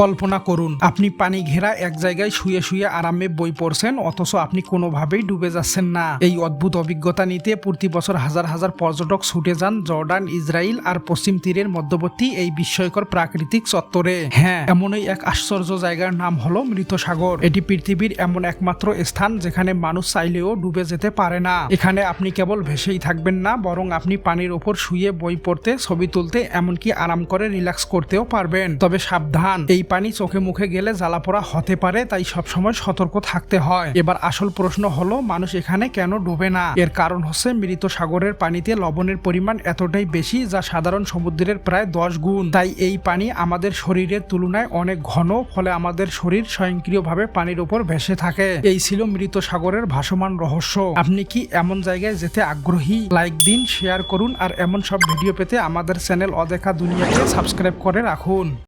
কল্পনা করুন, আপনি পানি ঘেরা এক জায়গায় শুয়ে শুয়ে আরামে বই পড়ছেন, অথচ আপনি কোনোভাবেই ডুবে যাচ্ছেন না। এই অদ্ভুত অভিজ্ঞতা নিতে প্রতি বছর হাজার হাজার পর্যটক ছুটে যান জর্ডান, ইসরায়েল আর পশ্চিম তীরের মধ্যবর্তী এই বিস্ময়কর প্রাকৃতিক চত্বরে। হ্যাঁ এমনই এক আশ্চর্য জায়গার নাম হলো মৃত সাগর এটি পৃথিবীর এমন একমাত্র স্থান যেখানে মানুষ চাইলেও ডুবে যেতে পারে না। এখানে আপনি কেবল ভেসেই থাকবেন না, বরং আপনি পানির ওপর শুয়ে বই পড়তে, ছবি তুলতে, এমনকি আরাম করে রিল্যাক্স করতেও পারবেন। তবে সাবধান এই পানি চোখে মুখে গেলে জ্বালাপোড়া হতে পারে, তাই সবসময় সতর্ক থাকতে হয়। এবার আসল প্রশ্ন হলো, মানুষ এখানে কেন ডুবে না? এর কারণ হচ্ছে মৃত সাগরের পানিতে লবণের পরিমাণ এতটাই বেশি যা সাধারণ সমুদ্রের প্রায় দশ গুণ। তাই এই পানি আমাদের শরীরের তুলনায় অনেক ঘন, ফলে আমাদের শরীর স্বয়ংক্রিয়ভাবে পানির উপর ভেসে থাকে। এই ছিল মৃত সাগরের ভাসমান রহস্য। আপনি কি এমন জায়গায় যেতে আগ্রহী? লাইক দিন, শেয়ার করুন, আর এমন সব ভিডিও পেতে আমাদের চ্যানেল অদেখা দুনিয়াকে সাবস্ক্রাইব করে রাখুন।